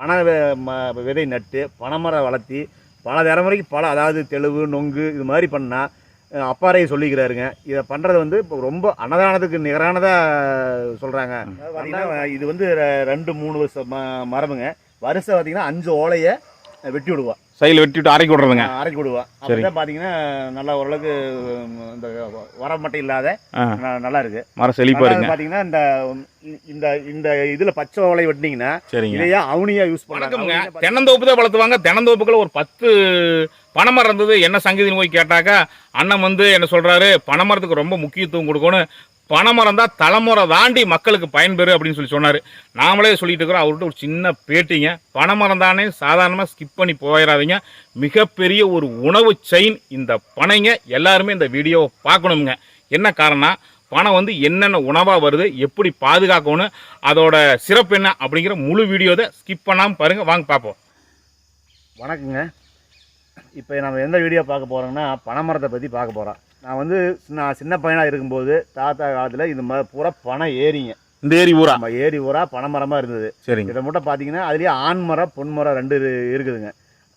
பனை ம- விதை நட்டு பனைமரம் வளர்த்தி பல தலைமுறைக்கு பல அதாவது தெளுவு நொங்கு இது மாதிரி பண்ணால் அப்பாறையை சொல்லிக்கிறாருங்க. இதை பண்ணுறது வந்து இப்போ ரொம்ப அன்னதானத்துக்கு நிகரானதாக சொல்கிறாங்க இது வந்து ரெண்டு மூணு வருஷம் மரபுங்க. வருஷம் பார்த்தீங்கன்னா அஞ்சு ஓலையை வெட்டி விடுவா. சைடில் வெட்டி விட்டு அரைக்கி விட்றதுங்க. அரைக்கி விடுவா. அப்படிதான் பார்த்தீங்கன்னா நல்லா ஓரளவுக்கு இந்த உரமட்டை இல்லாத ஆ. ந- நல்லா இருக்கு. மரம் செழிப்பாக இருங்க பார்த்தீங்கன்னா இந்த இந்த இந்த இதில் பச்சை ஓலை வெட்டினீங்கன்னா சரிங்க. இதையா அவனியா யூஸ் பண்ணுறாங்க தென்னந்தோப்பு தான் வளர்த்துவாங்க. தென்னந்தோப்புக்குள்ள ஒரு பத்து பனைமரம் இருந்தது. என்ன சங்கதின்னு போய் கேட்டாக்கா அண்ணன் வந்து என்ன சொல்றாரு பனைமரத்துக்கு ரொம்ப முக்கியத்துவம் கொடுக்கணும். பணமரம் தான் தலைமுறை தாண்டி மக்களுக்கு பயன்பெறு அப்படின்னு சொல்லி சொன்னார். நாமளே சொல்லிட்டு இருக்கிறோம். அவர்கிட்ட ஒரு சின்ன பேட்டிங்க. பனைமரம் தானே சாதாரணமாக ஸ்கிப் பண்ணி போயிடாதீங்க மிகப்பெரிய ஒரு உணவு செயின் இந்த பனைங்க. எல்லாருமே இந்த வீடியோவை பார்க்கணுங்க என்ன காரணம் பணம் வந்து என்னென்ன உணவாக வருது எப்படி பாதுகாக்கணும் அதோட சிறப்பு என்ன அப்படிங்கிற முழு வீடியோவை ஸ்கிப் பண்ணாமல் பாருங்கள் வாங்க பார்ப்போம். வணக்கங்க. இப்போ நம்ம எந்த வீடியோ பார்க்க போகிறோம்னா பனைமரத்தை பற்றி பார்க்க போகிறோம் நான் வந்து நான் சின்ன பையனாக இருக்கும்போது தாத்தா காலத்தில் இந்த மாதிரி பூரா பனை ஏறிங்க இந்த ஏரி ஊரா நம்ம ஏரி பூரா பனைமரமாக இருந்தது. சரிங்க. இதை மட்டும் பார்த்தீங்கன்னா அதுலேயே ஆண் மரம் பொன் மரம் ரெண்டு இரு- இருக்குதுங்க.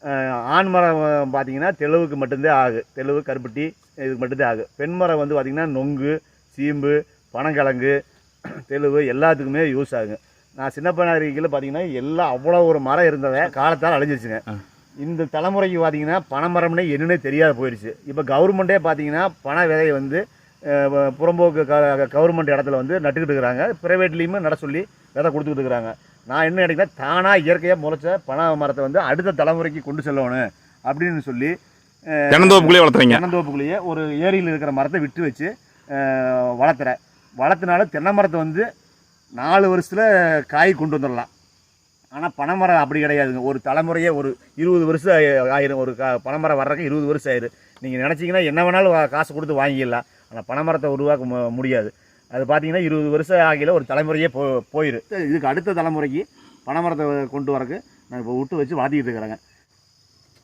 அஹ் ஆண் மரம் பார்த்தீங்கன்னா தெளுவுக்கு மட்டும்தான் ஆகு. தெளுவு கருப்பட்டி இதுக்கு மட்டும்தான் ஆகு. பெண் மரம் வந்து பார்த்தீங்கன்னா நொங்கு சீம்பு பனங்கிழங்கு தெளுவு எல்லாத்துக்குமே யூஸ் ஆகுங்க. நான் சின்ன பையனாக இருக்கையில் பார்த்தீங்கன்னா எல்லாம் அவ்வளோ ஒரு மரம் இருந்ததை காலத்தால் அழிஞ்சிருச்சுங்க. ஆ. இந்த தலைமுறைக்கு பார்த்தீங்கன்னா பனைமரம்னே என்னன்னே தெரியாத போயிடுச்சு இப்போ கவர்மெண்ட்டே பார்த்தீங்கன்னா பனை விதையை வந்து புறம்போக்கு கவர்மெண்ட் இடத்துல வந்து நட்டுக்கிட்டு இருக்கிறாங்க. ப்ரைவேட்லேயுமே நட சொல்லி விதை கொடுத்துக்கிட்டு இருக்கிறாங்க. நான் என்ன நினைக்கிறேன் தானாக இயற்கையாக முளைச்ச பனை மரத்தை வந்து அடுத்த தலைமுறைக்கு கொண்டு செல்லணும் அப்படின்னு சொல்லி தென்னந்தோப்புக்குள்ளே வளர்த்துறீங்க. தென்னந்தோப்புக்குள்ளேயே ஒரு ஏரியில் இருக்கிற மரத்தை விட்டு வச்சு வளர்த்துறேன். வளர்த்தனால தென்னை மரத்தை வந்து நாலு வருஷத்தில் காய் கொண்டு வந்துடலாம். ஆனால் பனைமரம் அப்படி கிடையாதுங்க. ஒரு தலைமுறையே ஒரு இருபது வருஷம் ஆயி- ஆயிரும். ஒரு கா பனைமரம் வர்றதுக்கு இருபது வருஷம் ஆயிரும் நீங்கள் நினச்சிங்கன்னா என்ன வேணாலும் காசு கொடுத்து வாங்கிடலாம். ஆனால் பனைமரத்தை உருவாக்க முடியாது. அது பார்த்தீங்கன்னா இருபது வருஷம் ஆகில ஒரு தலைமுறையே போ போயிரு. இதுக்கு அடுத்த தலைமுறைக்கு பனைமரத்தை கொண்டு வரக்கு நான் இப்போ விட்டு வச்சு வாத்திக்கிட்டு இருக்கிறேங்க.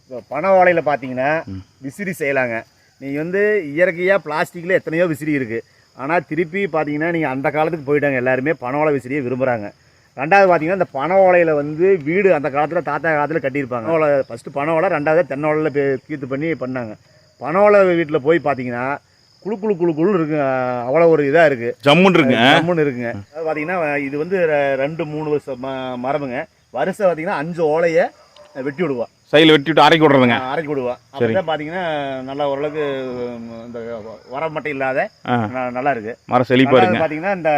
இப்போ பனை ஓலையில் பார்த்தீங்கன்னா. விசிறி செய்யலாங்க. நீங்கள் வந்து இயற்கையாக பிளாஸ்டிக்கில் எத்தனையோ விசிறி இருக்குது ஆனால் திருப்பி பார்த்தீங்கன்னா நீங்கள் அந்த காலத்துக்கு போயிட்டாங்க. எல்லாருமே பனை ஓலை விசிறியை விரும்புகிறாங்க ரெண்டாவது பார்த்தீங்கன்னா இந்த பனை ஓலையில் வந்து வீடு அந்த காலத்தில் தாத்தா காலத்தில் கட்டியிருப்பாங்க. ஓலை ஃபஸ்ட்டு பனை ஓலை ரெண்டாவது தென்னை ஓலையில் கீத்து பண்ணி பண்ணாங்க. பனை ஓலை வீட்டில் போய் பார்த்தீங்கன்னா குளு குளு குளு குளு இருக்கு. அவ்வளோ ஒரு இதாக இருக்குது ஜம்முன்னு இருக்குங்க. ஜம்முன்னு இருக்குங்க. அதாவது பார்த்தீங்கன்னா இது வந்து ரெண்டு மூணு வருஷம் ம- மரமுங்க வருஷம் பார்த்தீங்கன்னா அஞ்சு ஓலையை வெட்டி விடுவா. சைடில் வெட்டி விட்டு அரைக்கி விட்றதுங்க. அரைக்கி விடுவா. அப்படிதான் பார்த்தீங்கன்னா நல்லா ஓரளவுக்கு இந்த உரமட்டை இல்லாத ஆ. ந- நல்லா இருக்கு. மரம் செழிப்பாக இருங்க பார்த்தீங்கன்னா இந்த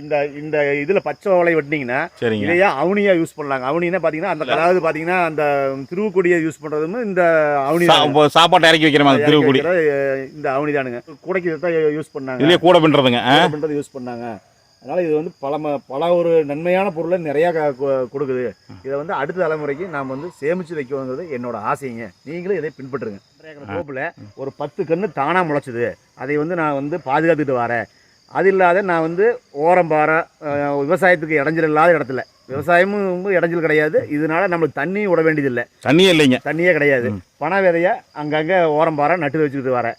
இந்த இந்த இதில் பச்சை ஓலை வெட்டினீங்கன்னா சரிங்க. இதையா அவனியா யூஸ் பண்ணலாங்க. அவனின்னா பார்த்தீங்கன்னா அந்த அதாவது பார்த்தீங்கன்னா அந்த திருவுக்கொடியை யூஸ் பண்ணுறதும் இந்த அவனி சாப்பாட்டை இறக்கி வைக்கிற மாதிரி திருவுக்குடி? இந்த அவனி தானுங்க. கூடைக்கு தான் யூஸ் பண்ணாங்க. இதுலேயே கூட பண்ணுறதுங்க பண்ணுறது யூஸ் பண்ணாங்க. அதனால் இது வந்து பல ம- பல ஒரு நன்மையான பொருளை நிறையா கொடுக்குது. இதை வந்து அடுத்த தலைமுறைக்கு நாம் வந்து சேமித்து வைக்கணுங்கிறது என்னோட ஆசைங்க. நீங்களும் இதை பின்பற்றுங்க. கோப்பில் ஒரு பத்து கன்று தானாக முளைச்சிது. அதை வந்து நான் வந்து பாதுகாத்துட்டு வரேன். அது இல்லாத நான் வந்து ஓரம் பாறை விவசாயத்துக்கு இடைஞ்சல் இல்லாத இடத்துல. விவசாயமும் ரொம்ப இடைஞ்சல் கிடையாது. இதனால நம்மளுக்கு தண்ணி விட வேண்டியதில்லை. தண்ணியே இல்லைங்க. தண்ணியே கிடையாது. பனை விதைய அங்கங்கே ஓரம் பாறை நட்டு வச்சுக்கிட்டு வரேன்.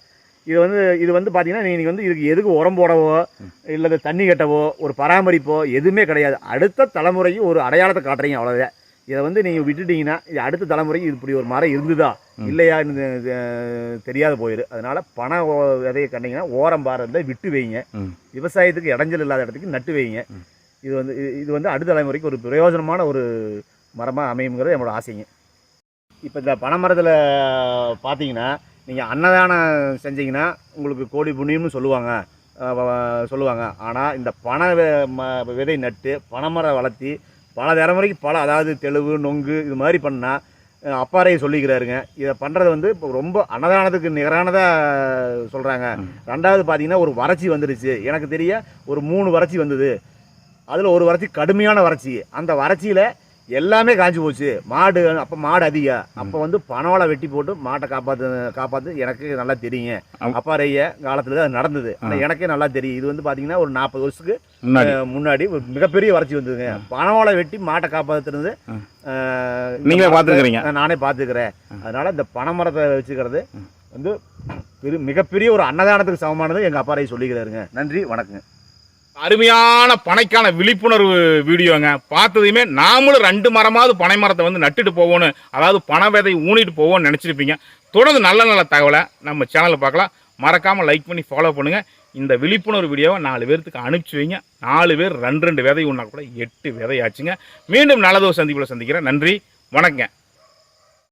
இது வந்து இது வந்து பார்த்தீங்கன்னா நீங்கள் வந்து இதுக்கு எதுக்கு உரம் போடவோ இல்லை தண்ணி கட்டவோ ஒரு பராமரிப்போ எதுவுமே கிடையாது. அடுத்த தலைமுறைக்கு ஒரு அடையாளத்தை காட்டுறீங்க அவ்வளோதான் இதை வந்து நீங்கள் விட்டுட்டீங்கன்னா இது அடுத்த தலைமுறைக்கு இப்படி ஒரு மரம் இருந்துதா? இல்லையான்னு தெரியாத போயிரு. அதனால ஓ- விதையை கண்டிங்கன்னா ஓரம் பாறை இருந்தால் விட்டு வைங்க. விவசாயத்துக்கு இடைஞ்சல் இல்லாத இடத்துக்கு நட்டு வைங்க. இது வந்து இது- இது வந்து அடுத்த தலைமுறைக்கு ஒரு பிரயோஜனமான ஒரு மரமாக அமையுங்கிறது என்னோட ஆசைங்க. இப்போ இந்த பனைமரத்தில் பார்த்தீங்கன்னா நீங்கள் அன்னதானம் செஞ்சீங்கன்னா உங்களுக்கு கோடி புண்ணியம்னு சொல்லுவாங்க. சொல்லுவாங்க. ஆனால் இந்த பனை விதை நட்டு பனைமரம் வளர்த்தி பல தலைமுறைக்கு பல அதாவது தெளுவு நொங்கு இது மாதிரி பண்ணால் அப்பாறையை சொல்லிக்கிறாருங்க. இதை பண்ணுறது வந்து இப்போ ரொம்ப அன்னதானத்துக்கு நிகரானதாக சொல்கிறாங்க ரெண்டாவது பார்த்தீங்கன்னா ஒரு வறட்சி வந்துடுச்சு எனக்கு தெரிய ஒரு மூணு வறட்சி வந்தது. அதில் ஒரு வறட்சி கடுமையான வறட்சி. அந்த வறட்சியில் எல்லாமே காஞ்சி போச்சு. மாடு அப்போ மாடு அதிகம் அப்போ வந்து பனோலை வெட்டி போட்டு மாட்டை காப்பாற்று காப்பாற்று எனக்கு நல்லா தெரியுங்க. அப்பாறைய காலத்தில் அது நடந்தது. ஆனால் எனக்கே நல்லா தெரியும். இது வந்து பார்த்தீங்கன்னா ஒரு நாற்பது வருஷத்துக்கு முன்னாடி. ஒரு மிகப்பெரிய வறட்சி வந்ததுங்க. பனோலை வெட்டி மாட்டை காப்பாற்றுறது. நீங்களே பார்த்துருக்குறீங்க நானே பார்த்துக்கிறேன் அதனால இந்த பனைமரத்தை வச்சுக்கிறது வந்து பெரு மிகப்பெரிய ஒரு அன்னதானத்துக்கு சமமானது எங்கள் அப்பாரை சொல்லிக்கிறாருங்க. நன்றி வணக்கங்க. அருமையான பனைக்கான விழிப்புணர்வு வீடியோங்க. பார்த்ததையுமே நாமளும் ரெண்டு மரமாவது பனை மரத்தை வந்து நட்டுட்டு போவோன்னு அதாவது பனை விதை ஊனிட்டு போவோம்னு நினச்சிருப்பீங்க. தொடர்ந்து நல்ல நல்ல தகவலை நம்ம சேனலில் பார்க்கலாம். மறக்காமல் லைக் பண்ணி ஃபாலோ பண்ணுங்கள் இந்த விழிப்புணர்வு வீடியோவை நாலு பேர்த்துக்கு அனுப்பிச்சு வைங்க. நாலு பேர் ரெண்டு ரெண்டு விதை உண்ணா கூட எட்டு விதை ஆச்சுங்க மீண்டும் நல்லதோ சந்திப்பில் சந்திக்கிறேன். நன்றி. வணக்கங்க.